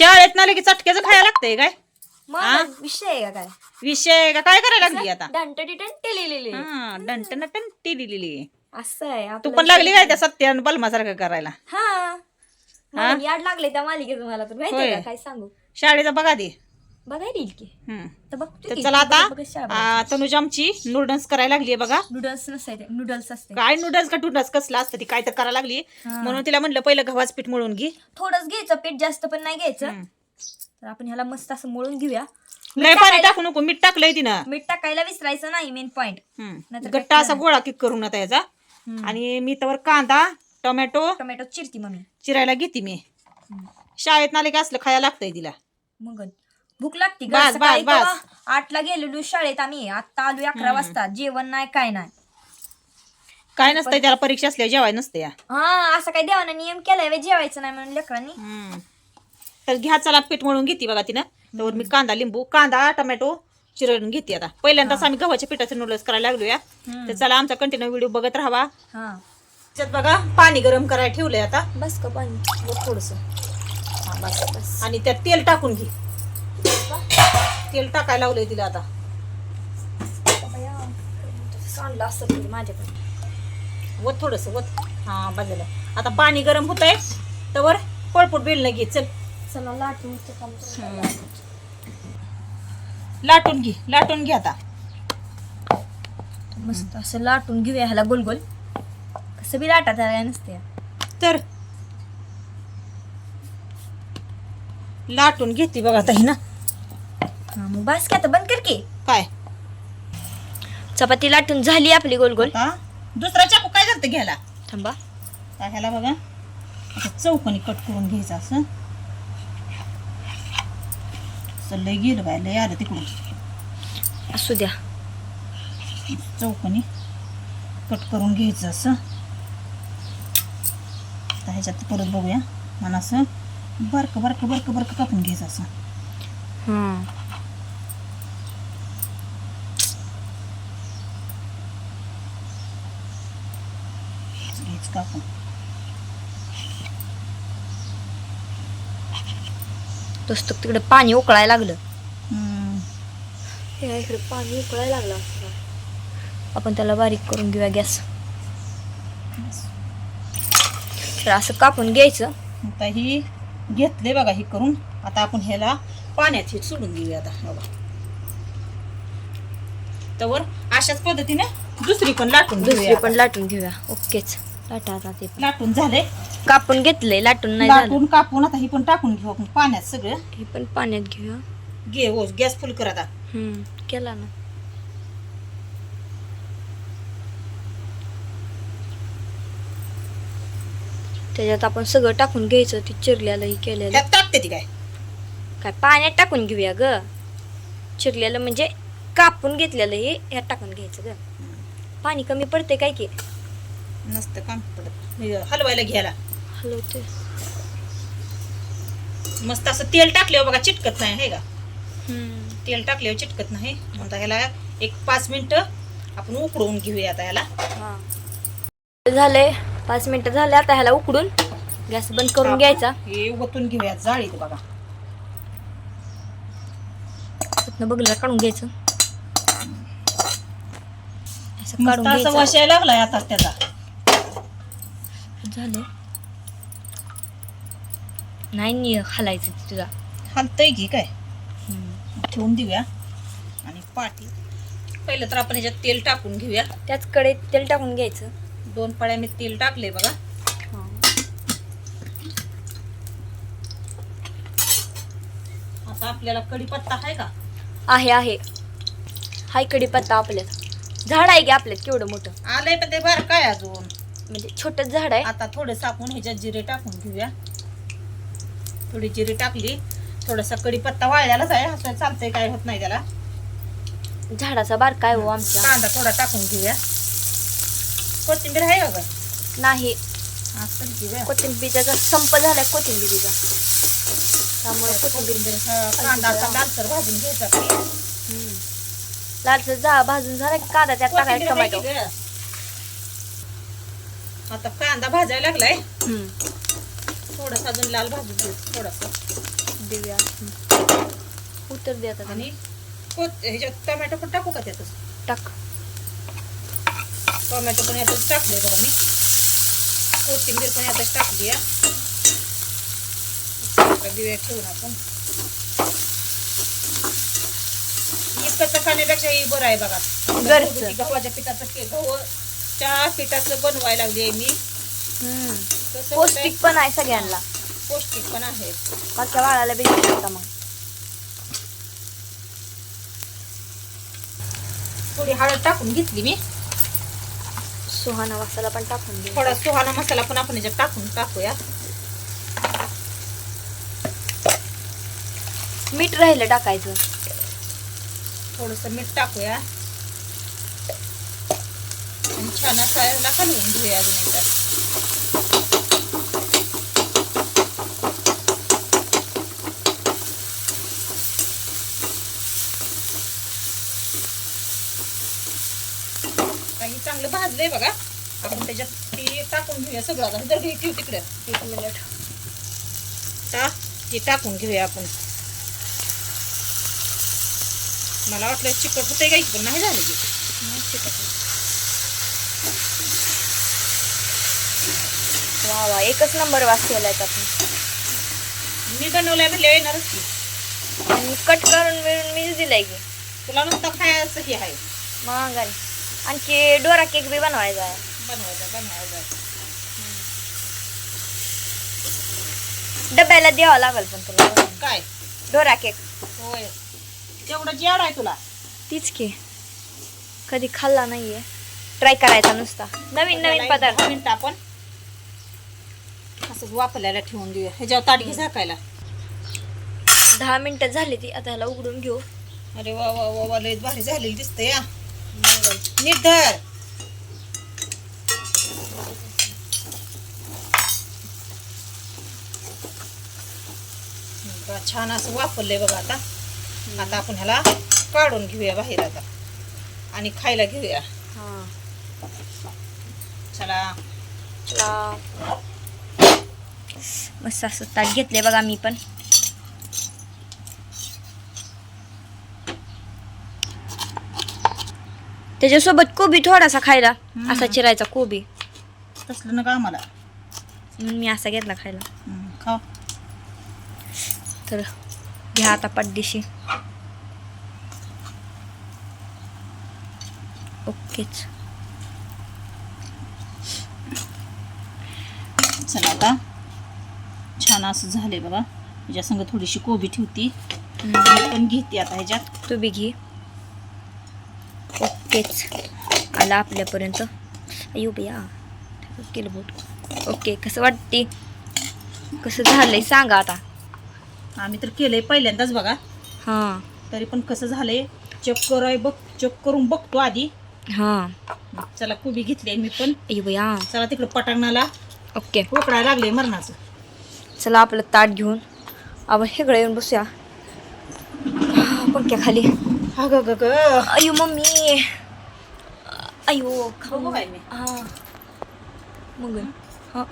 शाळेत ना की चटक्याचं खायला लागतंय काय? हा? मग विषय आहे का काय? विषय का? काय करायला लागली आता? डंटडी टंटे लिहिलेले हा डंट नटन टी दिलेली असं आहे तू आपलं पण लागली काय त्या सत्य बलमासारखं करायला? हा. मला याड लागले त्या मालिकेत मला तर. माहितीये होय. का? काय सांगू? शाळेचा बघा दे बघायला येईल की. हम्म. तर बघतो तर की. चला तनुज आमची नूडल्स करायला लागली बघा. नूडल्स नसते नूडल्स असते काय नूडल्स का टूडल्स कसलं असतं ती काय तर करायला लागली. म्हणून तिला म्हणलं पहिलं गव्हाचं पीठ मळून घे. थोडंच घ्यायचं पीठ जास्त पण नाही घ्यायचं. हम्म. तर आपण ह्याला मस्त असं मळून घेऊया. लय पाणी टाकू नको मीठ टाकलंय तिनं. मीठ टाकायला विसरायचं नाही मेन पॉइंट हम्म. नाहीतर गट्टा असा गोळा किक करून आता याचा. हम्म. आणि मी त्यावर कांदा टोमॅटो टोमॅटो चिरती मम्मी. चिरायला घेते मी. शाळेत नाले का असलं खायला लागतंय तिला. मग भूक लागती ग. बस, सकाळी बस, बस. तेव्हा आठला गेलेलो शाळेत आम्ही. आता आलो अकरा वाजता. जेवण नाही काय नाही. काय नसतंय त्याला परीक्षा असल्या जेवाय नसते या. हा असं काही देवाना नियम केलाय जेवायचं नाही म्हणून लेकरांनी. हम्म. तर घ्या चला पीठ मळून घेते बघा तिनं. त्यावर मी कांदा लिंबू कांदा टोमॅटो चिरून घेते आता. पहिल्यांदाच आम्ही गव्हाच्या पिठाचे नूडल्स करायला लागलो या. तर चला आमचा कंटिन्यू व्हिडिओ बघत राहावा. हा. त्याच्यात बघा पाणी गरम करायला ठेवलंय आता. बस का पाणी. थोडस. आणि त्यात तेल टाकून घे. तेल टाकायला लावलंय तिला आता. सांडलं असं माझ्याकडे. वत थोडस वत. हा बाजूला. आता पाणी गरम होत आहे तर पळपूट बेलणं घे चल. चला लाटून. लाटून घे लाटून घे आता. मस्त असं लाटून घेऊया ह्याला गोल गोल कसं बी लाटा काय नसते तर. लाटून घेते बघा ताई ना हा मग बस की आता बंद कर की. काय? चपाती लाटून झाली आपली गोल गोल. दुसरा चाकू काय करते घ्यायला? थांबा. आता ह्याला बघा. आता चौकोनी कट करून घ्यायचं असं. असं लय गेलं बाय लय आलं तिकडून. असू द्या. चौकोनी कट करून घ्यायचं असं. आता ह्याच्यात परत बघूया. मला असं बरकं बरकं बरकं बरकं कापून घ्यायचं असं. हम्म कापून तसं तिकडे पाणी उकळायला लागलं हम्म. इकडे पाणी उकळायला लागलं आपण त्याला बारीक करून घेऊया गॅस तर असं कापून घ्यायचं आता ही घेतले बघा ही करून आता आपण ह्याला पाण्यात हे सोडून देऊया आता बघा तर अशाच पद्धतीने दुसरी पण लाटून दुसरी घेऊया पण लाटून घेऊया ओकेच ते पण. लाटून झाले? कापून घेतलंय लाटून नाही झालं. लाटून कापून आता ही पण टाकून घेऊ आपण पाण्यात सगळं. हे पण पाण्यात घेऊया घे हो गॅस फुल कर आता. हम्म केला ना. त्याच्यात आपण सगळं टाकून घ्यायचं ती चिरल्याला ही केलेलं. त्यात टाकते ती काय? काय पाण्यात टाकून घेऊया ग. चिरलेलं म्हणजे कापून घेतलेलं हे ह्यात टाकून घ्यायचं ग. पाणी कमी पडते काय की? नसतं काम पडत. हलवायला घ्यायला. हलवते. मस्त असं तेल टाकल्यावर बघा चिटकत नाही हे का? हम्म. तेल टाकल्यावर चिटकत नाही. आता ह्याला एक पाच मिनिटं आपण उकडवून घेऊया आता ह्याला. झालंय पाच मिनिटं झाले आता ह्याला उकडून. गॅस बंद करून घ्यायचा. हे ओतून घेऊया जाळीत बघा. बघलं काढून घ्यायचं. काढून वशायला लागलाय आता त्याचा. झालं? नाही नि खालायचं ते तुझा हलतय की काय? ठेवून देऊया. आणि पाटी पहिलं तर आपण ह्याच्यात तेल टाकून घेऊया. त्याच कडे तेल टाकून घ्यायचं. दोन पळ्या मी तेल टाकले बघा. आता आपल्याला कढीपत्ता आहे का? आहे आहे. हाय कढीपत्ता आपल्यात झाड आहे की आपल्यात केवढं मोठं? आलंय पण ते बरं काय अजून? म्हणजे छोटं झाड आहे. आता थोडंसं आपण ह्याच्यात जिरे टाकून घेऊया. थोडी जिरे टाकली. थोडासा कढीपत्ता वाळल्यालाच आहे. असं चालतंय काय होत नाही त्याला. झाडाचा बारका आहे हो आमच्या. कांदा थोडा टाकून घेऊया. कोथिंबीर आहे का गं? नाही. असं घेऊया. कोथिंबीरचा संप झालाय कोथिंबीरीचा. त्यामुळे कोथिंबीर कोथिंबीर कांदा असा लालसर भाजून घ्यायचा. हम्म. लालसर जा भाजून झाला की कांदा त्यात टाकायचा कोथिंबीर आहे टोमॅटो. की गं? आता कांदा भाजायला लागलाय. थोडंसं अजून लाल भाजून घेऊ थोडंसं. देऊया. उतर दे आता. आणि ह्याच्यात टोमॅटो पण टाकू का त्यातच? टाक. टोमॅटो पण यातच टाकले बघा मी. कोथिंबीर पण यातच टाकली आहे दिव्या ठेवून आपण. इतकं खाण्यापेक्षा ही बरं आहे बघा. गव्हाच्या पिठाचं के गव्हाच्या पिठाचं बनवायला लागली आहे मी. हम्म. पौष्टिक पण आहे सगळ्यांना. पौष्टिक पण आहे. मागच्या बाळाला बी देऊ शकता मग. थोडी हळद टाकून घेतली मी. सुहाना मसाला पण टाकून दे थोडा सुहाना मसाला पण आपण याच्यात टाकून टाकूया. मीठ राहिलं टाकायचं. थोडस मीठ टाकूया. आणि छान असा याला कालवून घेऊया अजून एकदा काही चांगलं भाजलंय बघा. आपण त्याच्यात ते टाकून घेऊया सगळं. आता जर घे ठेव तिकडे. एक मिनिट. टा ते टाकून घेऊया आपण. मला वाटलं चिकट होते काही पण नाही झालं की वा वा एकच नंबर वास केलाय आपण. मी बनवलंय म्हणले येणारच की आणि कट करून मिळून मी दिलाय की. तुला नुसतं खायचं हे आहे. मग आणि आणखी डोरा केक बी बनवायचा आहे. बनवायचं बनवायचं. डब्याला द्यावा लागेल पण तुला. काय? Dora cake. होय. तेवढं जेवढ आहे तुला. तीच की. कधी खाल्ला नाहीये. ट्राय करायचा नुसता. नवीन नवीन पदार्थ. आपण असंच वापरल्याला ठेवून देऊया. ह्याच्यावर ताटगी झाकायला. दहा मिनिटं झाली ती आता ह्याला उघडून घेऊ. अरे वा वा वा वा लय भारी झालेली दिसते या नीट धर. छान असं वापरलंय बघा आता. आता आपण ह्याला काढून घेऊया बाहेर आता. आणि खायला घेऊया. हा. चला. चला. मस्त असं ताट घेतले बघा मी पण. त्याच्यासोबत कोबी थोडासा खायला. असा चिरायचा कोबी. तसलं नका आम्हाला. म्हणून मी असा घेतला खायला. खा तर घ्या आता पाठदिशी. ओकेच. चला आता. छान असं झालंय बघा. ह्याच्या संग थोडीशी कोबी ठेवती. मी पण घेते आता ह्याच्यात तू बी घे. ओकेच. आला आपल्यापर्यंत. अयो बया केलं बोट. ओके कसं वाटते? कसं झालंय सांगा आता. आम्ही तर केलंय पहिल्यांदाच बघा. हां. तरी पण कसं झालंय? चेक कराय बघ. चेक करून बघतो आधी. हां. चला कोबी घेतली मी पण. अयो बया चला तिकडं पटांगणाला. ओके. उकडायला लागले मरणाचं. चला आपलं ताट घेऊन आपण हेकडे येऊन बसूया. पंख्या खाली? हा ग अयो मम्मी. अयो बघू काय मी. हां. मग. हां.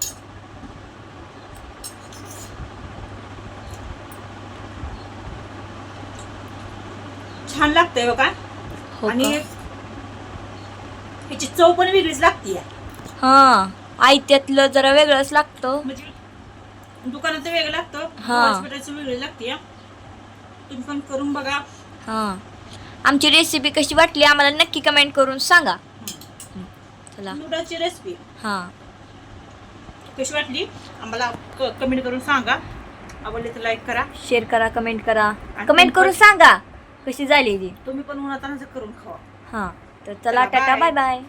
छान लागतंय बघा. हो आणि का? ह्याची चव पण वेगळीच लागते हां. आयत्यातलं जरा वेगळंच लागतं. म्हणजे दुकानात वेगळं लागतं. हा. हॉस्पिटलचं वेगळं लागते तुम्ही पण करून बघा. हां. आमची रेसिपी कशी वाटली आम्हाला नक्की कमेंट करून सांगा. चला. नूडल्सची रेसिपी हां. कशी वाटली? आम्हाला कमेंट करून सांगा. आवडली तर लाईक करा. शेअर करा कमेंट करा. कमेंट करून सांगा कशी झाली ती. तुम्ही पण उन्हातानाच करून खावा. हां. तर चला, चला टाटा bye. Bye bye